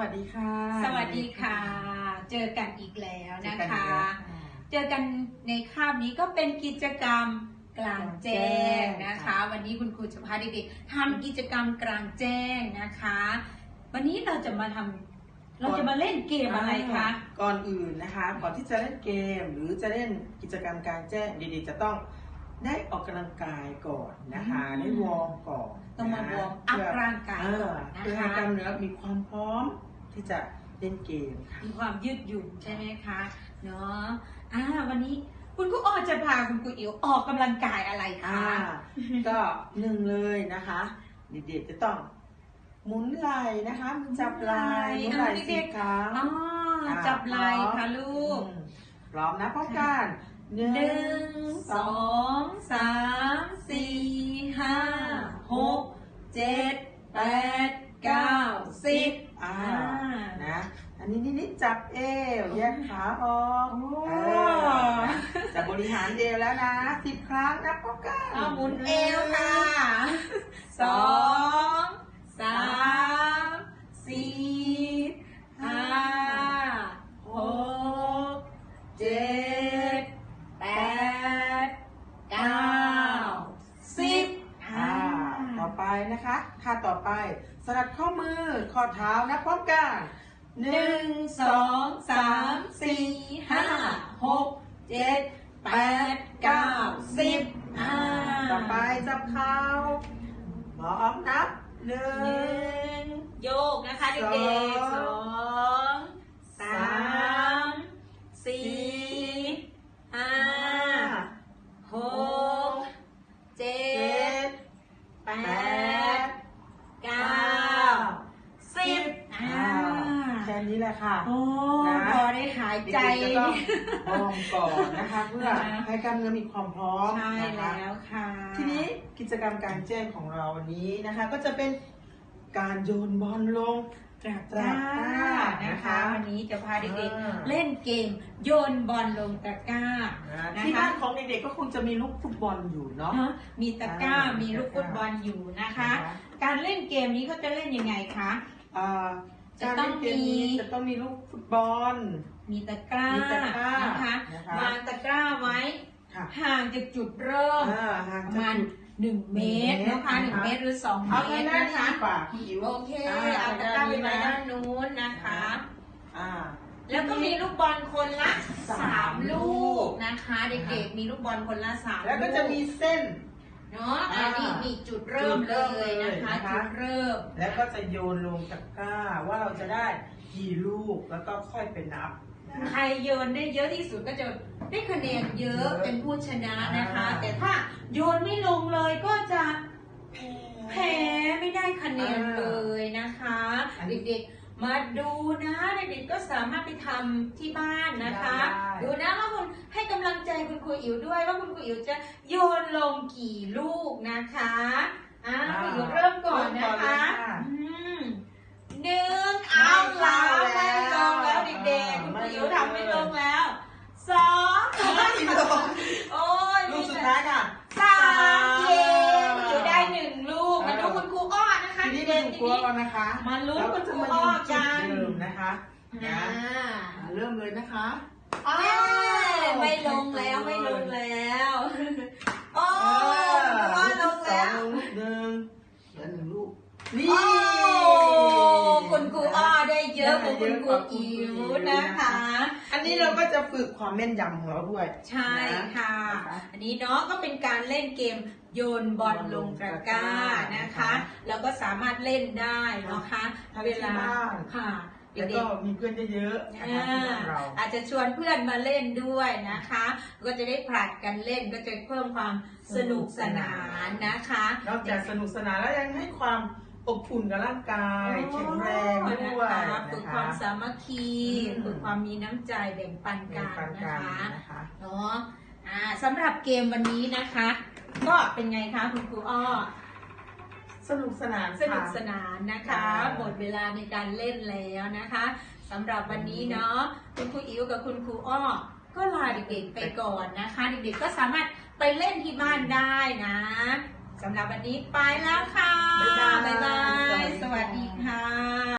วัสดีค่ะ สวัสดีค่ะ เจอกันอีกแล้วเจอนะกันอีคะกแล้วเจอกันในคาบนี้ก็เป็นกิจกรรมกลางแจ้งนะคะ วันนี้คุณครูจะพาเด็กๆทำกิจกรรมกลางแจ้งนะคะ วันนี้เราจะมาทำเราจะมาเล่นเกมอะไรคะ ก่อนอื่นนะคะ ก่อนที่จะเล่นเกมหรือจะเล่นกิจกรรมกลางแจ้งเด็กๆจะต้อง ได้ออกกำลังกายก่อนนะคะอืม ได้วอร์มก่อนต้องมานะวอร์มอัพเพื่ร่างกายเอก่ออนนะเพื่อให้คะกล้ามเนื้อมีความพร้อมที่จะเล่นเกมค่ะ มีความยืดหยุ่นใช่ไหมคะเนาะอ่าวันนี้คุณครูอ้อจะพาคุณครูอิ๋วออกกำลังกายอะไรอ่าคะ ก็หนึ่งเลยนะคะ เด็กๆจะต้องหมุนไหล่นะคะมือจับไหล่หมุนไหล่สิบครั้งอ๋อจับไหล่ค่ะลูก อืมพร้อมนะพร้อมกัน หนึ่หนึ่งสองสามสี่ห้าหกเจ็ดแปดเก้าสิบอ่าอ่านะ อันนี้นิดๆจับเอวแยกขาออกโอ้เออนะจะบริหารเอวแล้วนะสิบครั้งนะพร้อมกันเอาหมุนเอวค่ะสองสามสี่ห้าหกเจ็ดแปดเก้าสิบ อ่าต่อไป นะคะท่าต่อไปสลัดข้อมือข้อเท้านะพร้อมกันหนึ่งสองสามสี่ห้าหกเจ็ดแปดเก้าสิบอ่าต่อไปจับเข่าพร้อมนับหนึ่งงโยกนะคะเด็กๆส ส อ อง งสามสี่ห้าหกเจ็ เจ็ ด ด แป แป ด ด เก้าสิบอ่า แค่นี้แหละค่ะโอ้นะพอได้หายใจเด็กๆจะต้องวอร์มก่อนนะคะ เพื่อนะคะให้กล้ามเนื้อมีความพร้อมใช่นะคะ แล้วค่ะทีนี้กิจกรรมกลารแจ้งของเราวันนี้นะคะ ก็จะเป็นการโยนบอลลง ตรักตรัก้ากก้านะคะ วันนี้จะพาเด็กอ่า ๆเล่นเกมโยนบอลลงตะกร้า นะคะ ที่บ้านของเด็กๆก็คงจะมีลูกฟุตบอลอยู่เนาะ เนอะมีตะกร้าอ่ามีมีลูกฟุตบอลอยู่นะคะ นะคะ การเล่นเกมนี้เขาจะเล่นยังไงคะอ่า จะการต้เล่องนเกมนี้มี จะต้องมีลูกฟุตบอล มีตะกร้ามีตะกร้านะคะนะคะ วางตะกร้าไว้ ค่ะ ห่างจากจุดเริ่มอ่าห่างประจากมาณจุด หนึ่งเมตรนะคะหนึ่หนึ่งงเมเมตตรรหรือสองเอาเมง่ายตรๆนะคะดีกว่าคุณอิ๋วโอเคเอาตะกร้าไปไว้ด้านนู้นนะคะ อ่า แล้วก็มีลูกบอลคนละสาสามมลูลูกกนะคะ เด็กๆมีลูกบอลคนละสามแล้วก็จะมีเส้น เนาะอันนี้อ่ามีมีจุดเริ่มจุดเริ่เลมยนะคะเลยนะคะจุดเริ่ม แล้วก็จะโยนลงตะกร้าว่าเราจะได้กี่ลูกแล้วก็ค่อยไปนับนะใครโยนได้เยอะที่สุดก็จะได้คะแนนเยอะเยอะเป็นผู้ชนะนะคะอ่าแต่ถ้าโยนไม่ลงเลยก็จะแพ้แพ้ไม่ได้คะแนนอ่าเลยนะคะอันนี้เด็กๆ มาดูนะเด็กๆก็สามารถไปทำที่บ้านนะคะ ได้ ดูนะว่าคุณให้กำลังใจคุณครูอิ๋วด้วยว่าคุณครูอิ๋วจะโยนลงกี่ลูกนะคะอ่าคุณอิ๋วเริ่มก่อนนะคะ อืมหนึ่งเอาละไม่ลงแล้วเด็กๆคุณอิ๋วทำไม่ลงแล้วสอง ไม่ลง โอ้ย ลูกสุดท้ายค่ะ สามเย้คุณอิ๋วได้หนึ่งลูก มาดูคุณครูอ้อนะคะ ทีนี้ เด็ เป็ นกๆครัวก่อนนะคะมาลุ้นเราก็จะมาดูจุดเดิมนะคะอ่าอ่าเริ่มเลยนะคะอ้าวไม่ลงแล้วไม่ลงแล้วโอ้คุณครูอ้อลงแล้วสองลูกหนึ่งเหลือหนึ่งลูกนี่ โอ้คุณครูอ้อได้เยอะกว่าคุณครูอิ๋วนะคะอั นนี้เราก็จะฝึกความแม่นยำของเราด้วยใช่ค่ะ นะคะ อันนี้เนาะก็เป็นการเล่นเกมโยนบอลลงตะกร้านะคะ แล้วก็สามารถเล่นได้นะคะทำเวที่ลาบ้าน ค่ะแล้วเด็ก็ก มีเพื่อนเยอะๆๆนะคะอ่าที่บ้านเรา อาจจะชวนเพื่อนมาเล่นด้วยนะคะ ก็จะได้ผลัดกันเล่นก็จะเพิ่มความสนุกสนานนะคะ นอกจากสนุกสนานแล้วยังให้ความ อบอุ่นกับร่างกายแข็งแรงด้วยนะคะนะฝึกคะความสามัคคีอืมฝึกความมีน้ำใจแบ่งปันเป็กันนปันนะกันคะนะคะเนาะอ่าสำหรับเกมวันนี้นะคะ ก็เป็นไงคะคุณครูอ้อสนุกสนานสนุกสค่ะนานนะคะค่ะหมดเวลาในการเล่นแล้วนะคะสำหรับวันนี้เนาะคุณครูอิ๋วกับคุณครูอ้อก็ลาเด็กๆไปก่อนนะคะ เด็กๆก็สามารถไปเล่นที่บ้านได้นะ สำหรับวันนี้ไปแล้วค่ะ บ๊ายบาย สวัสดีค่ะ